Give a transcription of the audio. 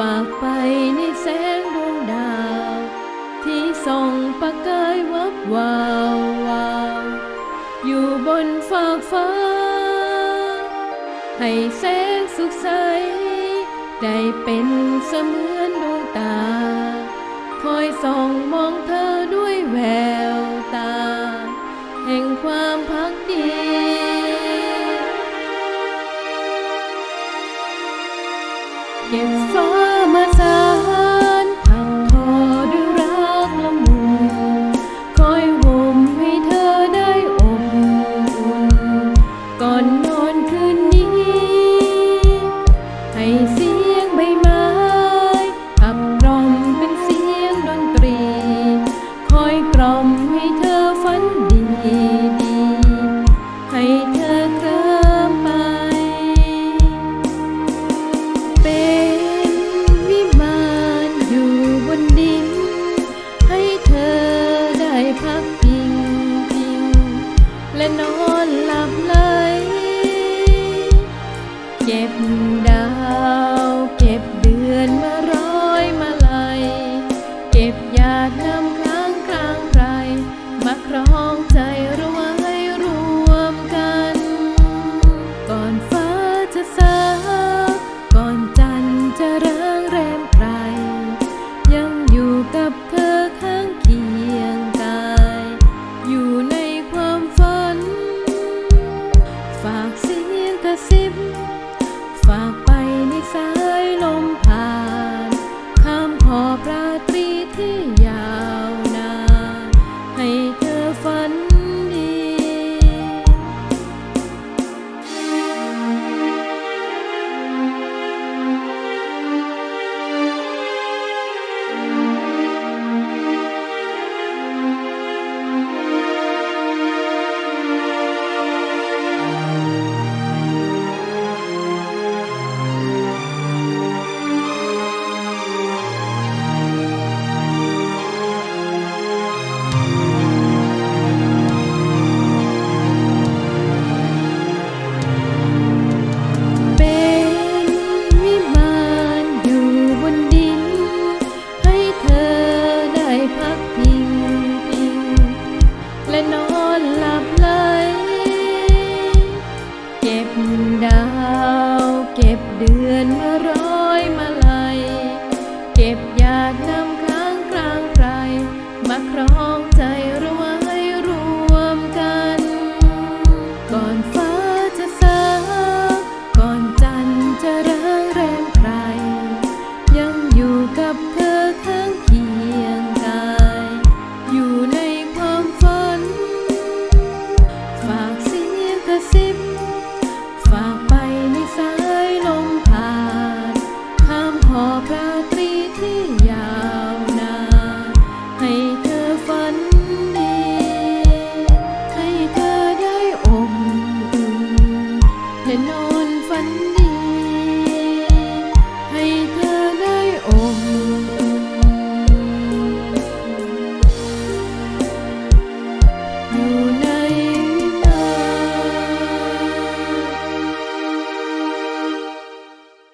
ฝากไปในแสงดวงดาว ที่ส่องประกายวับวาววาวอยู่บนฟากฟ้า ให้แสงสุขใส ได้เป็นเสมือนดวงตา คอยส่องมองเธอด้วยแววตา แห่งความพักดี เก็บฟ้ามาสานพัทอด้รักละมุนคอยห่มให้เธอได้อบอุ่น ก่อนนอนคืนนี้ ให้เสียงใบไม้ขับกอมเป็นเสียงดนตรี คอยกล่อมให้เธอฝันดี และนอนหลับเลยเก็บดาว เก็บเดือนมาร้อยมาลายเก็บหยาดน้ำค้างคลางใครมาครองใจรัว ร้อยมาลัย เก็บหยาดนำค้างกลางใครมาครองใจรู้